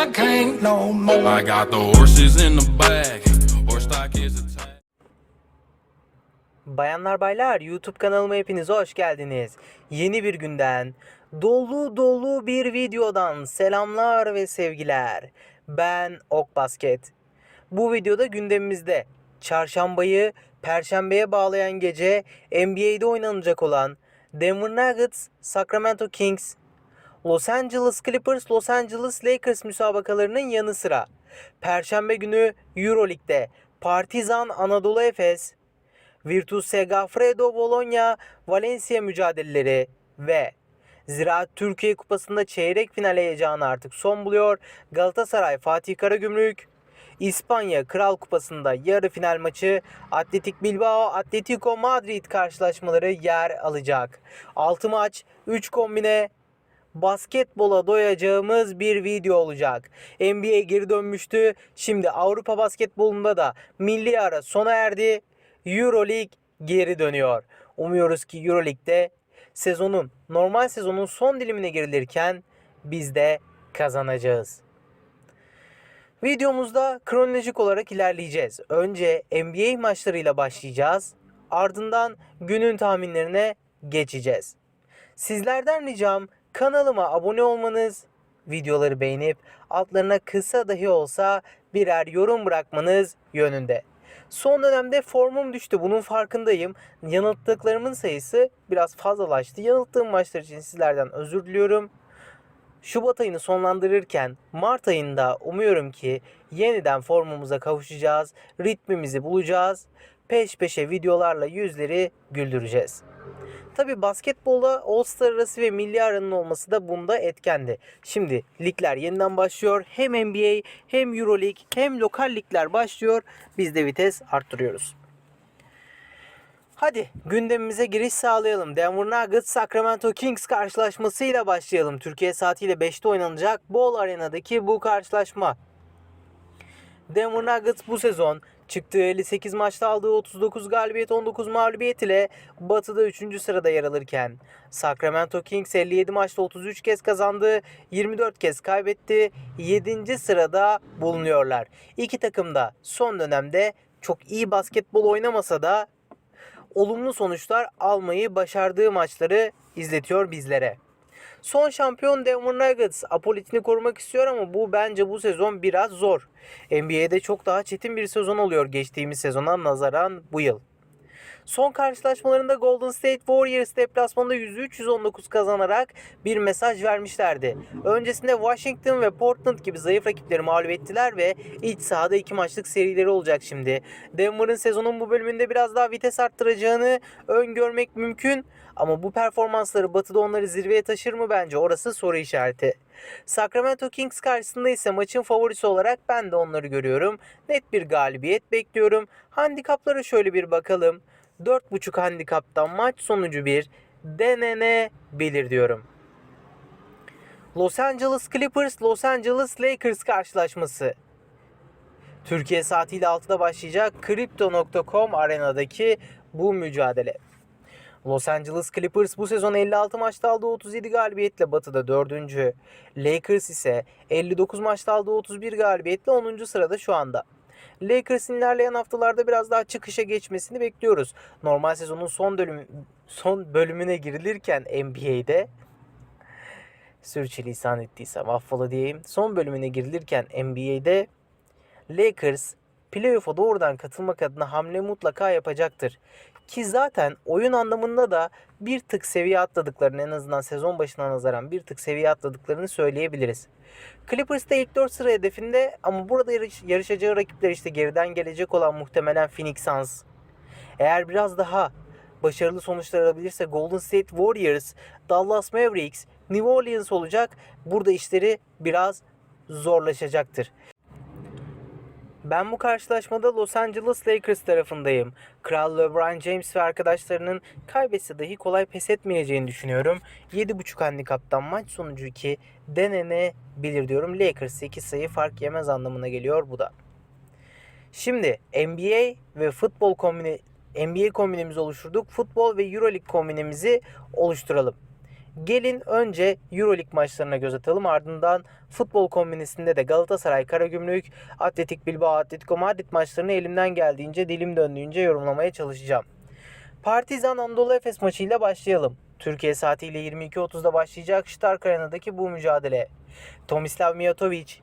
I can't no more. I got the horses in the back. Horse stock is attached. Bayanlar baylar YouTube kanalıma hepiniz hoş geldiniz. Yeni bir günden, dolu dolu bir videodan selamlar ve sevgiler. Ben Ok Basket. Bu videoda gündemimizde çarşambayı perşembeye bağlayan gece NBA'de oynanacak olan Denver Nuggets, Sacramento Kings, Los Angeles Clippers, Los Angeles Lakers müsabakalarının yanı sıra Perşembe günü Euroleague'de Partizan Anadolu Efes, Virtus Segafredo Bologna Valencia mücadeleleri ve Ziraat Türkiye Kupası'nda çeyrek final heyecanı artık son buluyor. Galatasaray Fatih Karagümrük, İspanya Kral Kupası'nda yarı final maçı Atletik Bilbao Atletico Madrid karşılaşmaları yer alacak. 6 maç, 3 kombine, basketbola doyacağımız bir video olacak. NBA geri dönmüştü. Şimdi Avrupa basketbolunda da milli ara sona erdi. Euroleague geri dönüyor. Umuyoruz ki Euroleague'de sezonun normal sezonun son dilimine girilirken biz de kazanacağız. Videomuzda kronolojik olarak ilerleyeceğiz. Önce NBA maçlarıyla başlayacağız. Ardından günün tahminlerine geçeceğiz. Sizlerden ricam kanalıma abone olmanız, videoları beğenip altlarına kısa dahi olsa birer yorum bırakmanız yönünde. Son dönemde formum düştü. Bunun farkındayım. Yanılttıklarımın sayısı biraz fazlalaştı. Yanılttığım maçlar için sizlerden özür diliyorum. Şubat ayını sonlandırırken Mart ayında umuyorum ki yeniden formumuza kavuşacağız. Ritmimizi bulacağız. Peş peşe videolarla yüzleri güldüreceğiz. Tabi basketbolda All-Star arası ve milli aranın olması da bunda etkendi. Şimdi ligler yeniden başlıyor. Hem NBA hem Euroleague hem lokal ligler başlıyor. Biz de vites arttırıyoruz. Hadi gündemimize giriş sağlayalım. Denver Nuggets Sacramento Kings karşılaşmasıyla başlayalım. Türkiye saatiyle 5'te oynanacak Ball Arena'daki bu karşılaşma. Denver Nuggets bu sezon çıktığı 58 maçta aldığı 39 galibiyet 19 mağlubiyet ile Batı'da 3. sırada yer alırken Sacramento Kings 57 maçta 33 kez kazandı, 24 kez kaybetti, 7. sırada bulunuyorlar. İki takım da son dönemde çok iyi basketbol oynamasa da olumlu sonuçlar almayı başardığı maçları izletiyor bizlere. Son şampiyon Denver Nuggets apolitini korumak istiyor ama bu bence bu sezon biraz zor. NBA'de çok daha çetin bir sezon oluyor geçtiğimiz sezona nazaran bu yıl. Son karşılaşmalarında Golden State Warriors deplasmanında 103-119 kazanarak bir mesaj vermişlerdi. Öncesinde Washington ve Portland gibi zayıf rakipleri mağlup ettiler ve iç sahada iki maçlık serileri olacak şimdi. Denver'ın sezonun bu bölümünde biraz daha vites arttıracağını öngörmek mümkün. Ama bu performansları batıda onları zirveye taşır mı bence orası soru işareti. Sacramento Kings karşısında ise maçın favorisi olarak ben de onları görüyorum. Net bir galibiyet bekliyorum. Handikaplara şöyle bir bakalım. 4.5 handikaptan maç sonucu bir denenebilir diyorum. Los Angeles Clippers Los Angeles Lakers karşılaşması. Türkiye saatiyle 6'da başlayacak Crypto.com arenadaki bu mücadele. Los Angeles Clippers bu sezon 56 maçta aldığı 37 galibiyetle batıda 4. Lakers ise 59 maçta aldığı 31 galibiyetle 10. sırada şu anda. Lakers'ın ilerleyen haftalarda biraz daha çıkışa geçmesini bekliyoruz. Normal sezonun son bölüm son bölümüne girilirken NBA'de sürçülisan ettiysem affola diyeyim. Son bölümüne girilirken NBA'de Lakers playoff'a doğrudan katılmak adına hamle mutlaka yapacaktır. Ki zaten oyun anlamında da bir tık seviye atladıklarını en azından sezon başına nazaran bir tık seviye atladıklarını söyleyebiliriz. Clippers de ilk 4 sıra hedefinde ama burada yarış, yarışacağı rakipler işte geriden gelecek olan muhtemelen Phoenix Suns. Eğer biraz daha başarılı sonuçlar alabilirse Golden State Warriors, Dallas Mavericks, New Orleans olacak. Burada işleri biraz zorlaşacaktır. Ben bu karşılaşmada Los Angeles Lakers tarafındayım. Kral LeBron James ve arkadaşlarının kaybetse dahi kolay pes etmeyeceğini düşünüyorum. 7.5 handikaptan maç sonucu 2 denenebilir diyorum. Lakers 8 sayı fark yemez anlamına geliyor bu da. Şimdi NBA ve futbol kombini NBA kombinemizi oluşturduk. Futbol ve Euroleague kombinemizi oluşturalım. Gelin önce Euroleague maçlarına göz atalım. Ardından futbol kombinisinde de Galatasaray, Karagümrük, Atletik Bilbao, Atletico Madrid maçlarını elimden geldiğince dilim döndüğünce yorumlamaya çalışacağım. Partizan Anadolu Efes maçıyla başlayalım. Türkiye saatiyle 22.30'da başlayacak Stark Arena'daki bu mücadele. Tomislav Mijatovic,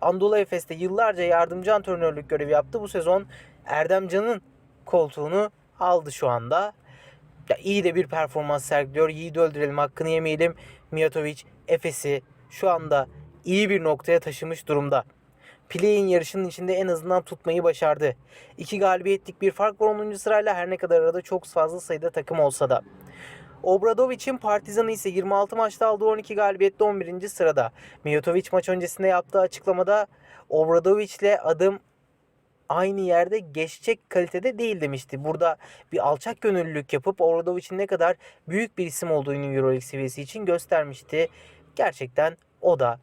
Anadolu Efes'te yıllarca yardımcı antrenörlük görevi yaptı. Bu sezon Erdem Can'ın koltuğunu aldı şu anda. Ya iyi de bir performans sergiliyor. Yiğit öldürelim hakkını yemeyelim. Mijatovic Efes'i şu anda iyi bir noktaya taşımış durumda. Play'in yarışının içinde en azından tutmayı başardı. İki galibiyetlik bir fark var 10. sırayla her ne kadar arada çok fazla sayıda takım olsa da. Obradovic'in Partizan'ı ise 26 maçta aldığı 12 galibiyette 11. sırada. Mijatovic maç öncesinde yaptığı açıklamada Obradovic'le adım aynı yerde geçecek kalitede değil demişti. Burada bir alçak gönüllülük yapıp Obradovic'in ne kadar büyük bir isim olduğunu Euroleague seviyesi için göstermişti. Gerçekten o da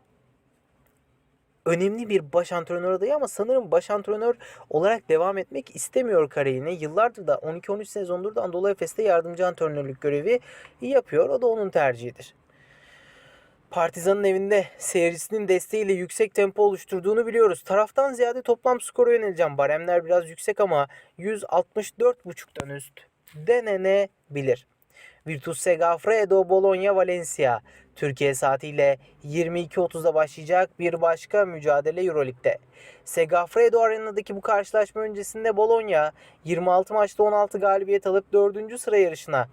önemli bir baş antrenör adayı ama sanırım baş antrenör olarak devam etmek istemiyor kariyerine. Yıllardır da 12-13 sezondur da Anadolu Efes'te yardımcı antrenörlük görevi yapıyor. O da onun tercihidir. Partizan'ın evinde seyircisinin desteğiyle yüksek tempo oluşturduğunu biliyoruz. Taraftan ziyade toplam skora yöneleceğim. Baremler biraz yüksek ama 164.5'tan üst denenebilir. Virtus Segafredo Bologna Valencia Türkiye saatiyle 22.30'da başlayacak bir başka mücadele Euroleague'de. Segafredo Arena'daki bu karşılaşma öncesinde Bologna 26 maçta 16 galibiyet alıp 4. sıra yarışına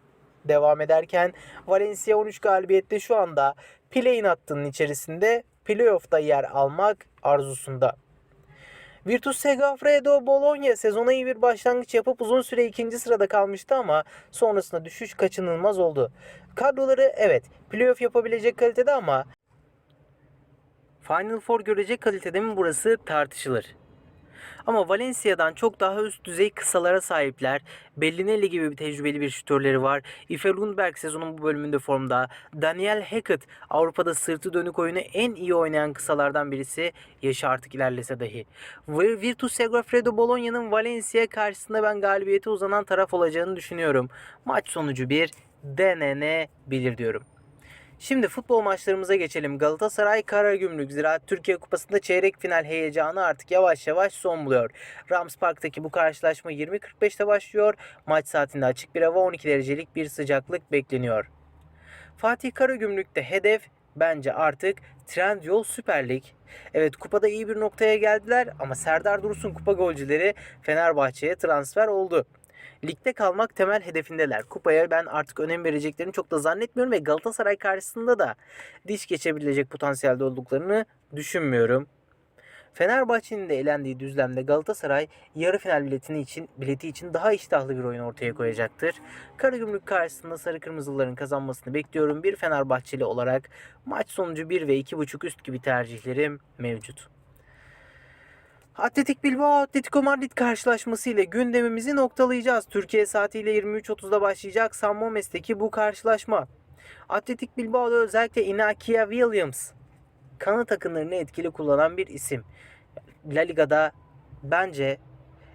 devam ederken Valencia 13 galibiyette şu anda play-in hattının içerisinde playoff'ta yer almak arzusunda. Virtus Segafredo Bologna sezona iyi bir başlangıç yapıp uzun süre ikinci sırada kalmıştı ama sonrasında düşüş kaçınılmaz oldu. Kadroları evet playoff yapabilecek kalitede ama Final Four görecek kalitede mi burası tartışılır. Ama Valencia'dan çok daha üst düzey kısalara sahipler. Bellinelli gibi bir tecrübeli bir şütörleri var. Ife Lundberg sezonun bu bölümünde formda. Daniel Hackett Avrupa'da sırtı dönük oyunu en iyi oynayan kısalardan birisi. Yaşı artık ilerlese dahi. Virtus Segafredo Bologna'nın Valencia karşısında ben galibiyete uzanan taraf olacağını düşünüyorum. Maç sonucu bir denenebilir diyorum. Şimdi futbol maçlarımıza geçelim. Galatasaray Karagümrük Ziraat Türkiye Kupası'nda çeyrek final heyecanı artık yavaş yavaş son buluyor. Rams Park'taki bu karşılaşma 20.45'te başlıyor. Maç saatinde açık bir hava 12 derecelik bir sıcaklık bekleniyor. Fatih Karagümrük'te hedef bence artık Trendyol Süper Lig. Evet kupada iyi bir noktaya geldiler ama Serdar Dursun kupa golcüleri Fenerbahçe'ye transfer oldu. Ligde kalmak temel hedefindeler. Kupaya ben artık önem vereceklerini çok da zannetmiyorum ve Galatasaray karşısında da diş geçebilecek potansiyelde olduklarını düşünmüyorum. Fenerbahçe'nin de elendiği düzlemde Galatasaray yarı final biletini için bileti için daha iştahlı bir oyun ortaya koyacaktır. Karagümrük karşısında sarı kırmızıların kazanmasını bekliyorum. Bir Fenerbahçeli olarak maç sonucu 1 ve 2.5 üst gibi tercihlerim mevcut. Atletik Bilbao Atletico Madrid karşılaşması ile gündemimizi noktalayacağız. Türkiye saatiyle 23.30'da başlayacak San Mames'teki bu karşılaşma. Atletik Bilbao'da özellikle Inakia Williams kanat akınlarını etkili kullanan bir isim. La Liga'da bence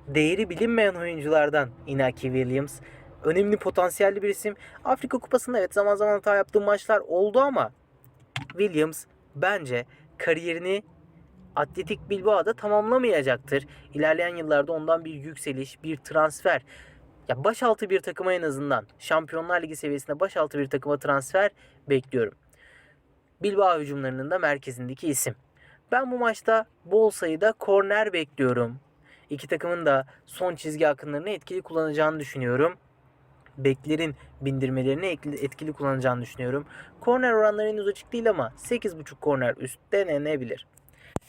değeri bilinmeyen oyunculardan Inaki Williams. Önemli potansiyelli bir isim. Afrika Kupası'nda evet zaman zaman hata yaptığı maçlar oldu ama Williams bence kariyerini Atletik Bilbao'da tamamlamayacaktır. İlerleyen yıllarda ondan bir yükseliş, bir transfer. Ya başaltı bir takıma en azından Şampiyonlar Ligi seviyesinde başaltı bir takıma transfer bekliyorum. Bilbao hücumlarının da merkezindeki isim. Ben bu maçta bol sayıda korner bekliyorum. İki takımın da son çizgi akınlarını etkili kullanacağını düşünüyorum. Beklerin bindirmelerini etkili kullanacağını düşünüyorum. Korner oranları henüz açık değil ama 8.5 korner üst denenebilir.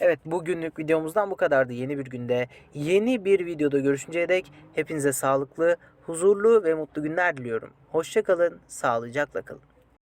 Evet bugünlük videomuzdan bu kadardı. Yeni bir günde yeni bir videoda görüşünceye dek hepinize sağlıklı, huzurlu ve mutlu günler diliyorum. Hoşçakalın, sağlıcakla kalın.